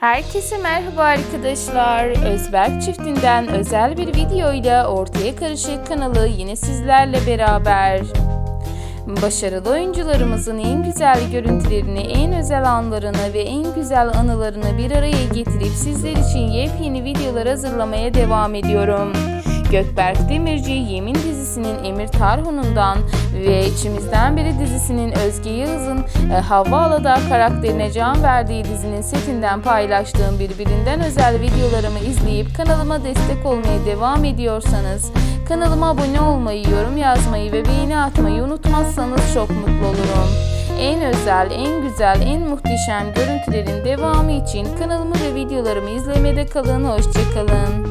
Herkese merhaba arkadaşlar. Özberk çiftinden özel bir video ile Ortaya Karışık kanalı yine sizlerle beraber. Başarılı oyuncularımızın en güzel görüntülerini, en özel anlarını ve en güzel anılarını bir araya getirip sizler için yepyeni videolar hazırlamaya devam ediyorum. Gökberk Demirci Yemin dizisinin Emir Tarhun'undan ve İçimizden Biri dizisinin Özge Yağız'ın e, Havva Aladağ karakterine can verdiği dizinin setinden paylaştığım birbirinden özel videolarımı izleyip kanalıma destek olmaya devam ediyorsanız kanalıma abone olmayı, yorum yazmayı ve beğeni atmayı unutmazsanız çok mutlu olurum. En özel, en güzel, en muhteşem görüntülerin devamı için kanalımı ve videolarımı izlemede kalın. Hoşçakalın.